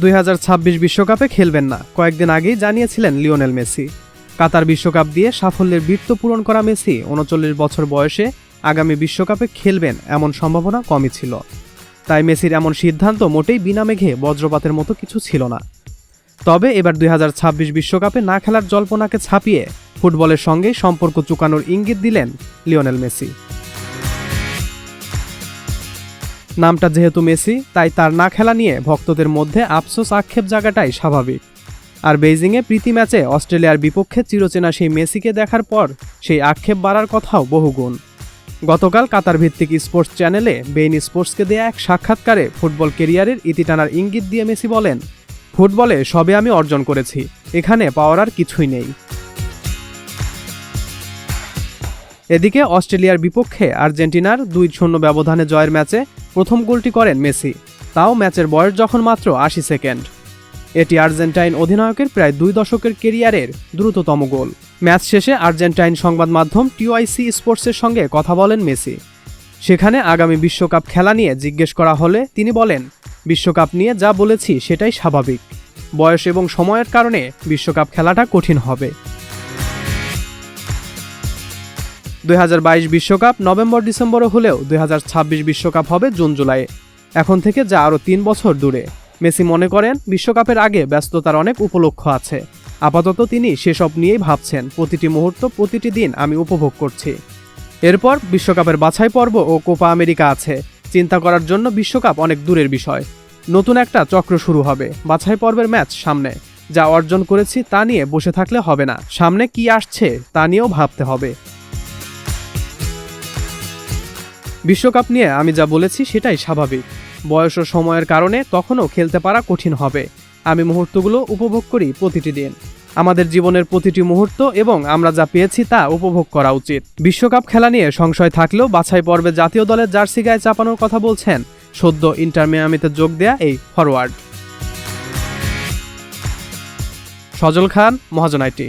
দুই বিশ্বকাপে খেলবেন না। কয়েকদিন আগেই জানিয়েছিলেন লিওনেল মেসি। কাতার বিশ্বকাপ দিয়ে সাফল্যের বৃত্ত পূরণ করা মেসি উনচল্লিশ বছর বয়সে আগামী বিশ্বকাপে খেলবেন এমন সম্ভাবনা কমই ছিল। তাই মেসির এমন সিদ্ধান্ত মোটেই বিনা মেঘে বজ্রপাতের মতো কিছু ছিল না। তবে এবার দুই বিশ্বকাপে না খেলার জল্পনাকে ছাপিয়ে ফুটবলের সঙ্গে সম্পর্ক চুকানোর ইঙ্গিত দিলেন লিওনেল মেসি। নামটা যেহেতু মেসি, তাই তার না খেলা নিয়ে ভক্তদের মধ্যে আফসোস আক্ষেপ জায়গাটাই স্বাভাবিক। আর বেইজিংয়ে প্রীতি ম্যাচে অস্ট্রেলিয়ার বিপক্ষে চিরচেনা সেই মেসিকে দেখার পর সেই আক্ষেপ বাড়ার কথাও বহুগুণ। গতকাল কাতার ভিত্তিক স্পোর্টস চ্যানেলে বেইন স্পোর্টসকে দেয়া এক সাক্ষাৎকারে ফুটবল কেরিয়ারের ইতি টানার ইঙ্গিত দিয়ে মেসি বলেন, ফুটবলে সবে আমি অর্জন করেছি, এখানে পাওয়ার আর কিছুই নেই। এদিকে অস্ট্রেলিয়ার বিপক্ষে আর্জেন্টিনার দুই শূন্য ব্যবধানে জয়ের ম্যাচে প্রথম গোলটি করেন মেসি, তাও ম্যাচের বয়স যখন মাত্র আশি সেকেন্ড। এটি আর্জেন্টাইন অধিনায়কের প্রায় দুই দশকের কেরিয়ারের দ্রুততম গোল। ম্যাচ শেষে আর্জেন্টাইন সংবাদ মাধ্যম টিওআইসি স্পোর্টসের সঙ্গে কথা বলেন মেসি। সেখানে আগামী বিশ্বকাপ খেলা নিয়ে জিজ্ঞেস করা হলে তিনি বলেন, বিশ্বকাপ নিয়ে যা বলেছি সেটাই স্বাভাবিক। বয়স এবং সময়ের কারণে বিশ্বকাপ খেলাটা কঠিন হবে। দুই বিশ্বকাপ নভেম্বর ডিসেম্বরে হলেও দুই বিশ্বকাপ হবে জুন জুলাইয়ে এখন থেকে যা আরও তিন বছর দূরে। মেসি মনে করেন, বিশ্বকাপের আগে ব্যস্ততার অনেক উপলক্ষ আছে। আপাতত তিনি সেসব নিয়েই ভাবছেন, প্রতিটি মুহূর্ত, প্রতিটি দিন আমি উপভোগ করছি। এরপর বিশ্বকাপের বাছাই পর্ব ও কোপা আমেরিকা আছে। চিন্তা করার জন্য বিশ্বকাপ অনেক দূরের বিষয়। নতুন একটা চক্র শুরু হবে, বাছাই পর্বের ম্যাচ সামনে। যা অর্জন করেছি তা নিয়ে বসে থাকলে হবে না। সামনে কি আসছে তা নিয়েও ভাবতে হবে। বিশ্বকাপ নিয়ে আমি যা বলেছি সেটাই স্বাভাবিক। বয়স ও সময়ের কারণে তখনও খেলতে পারা কঠিন হবে। আমি মুহূর্তগুলো উপভোগ করি প্রতিটি দিন। আমাদের জীবনের প্রতিটি মুহূর্ত এবং আমরা যা পেয়েছি তা উপভোগ করা উচিত। বিশ্বকাপ খেলা নিয়ে সংশয় থাকলেও বাছাই পর্বে জাতীয় দলের জার্সি গায়ে চাপানোর কথা বলছেন সদ্য ইন্টার মিয়ামিতে যোগ দেয়া এই ফরওয়ার্ড সজল খান মহাজনাইটি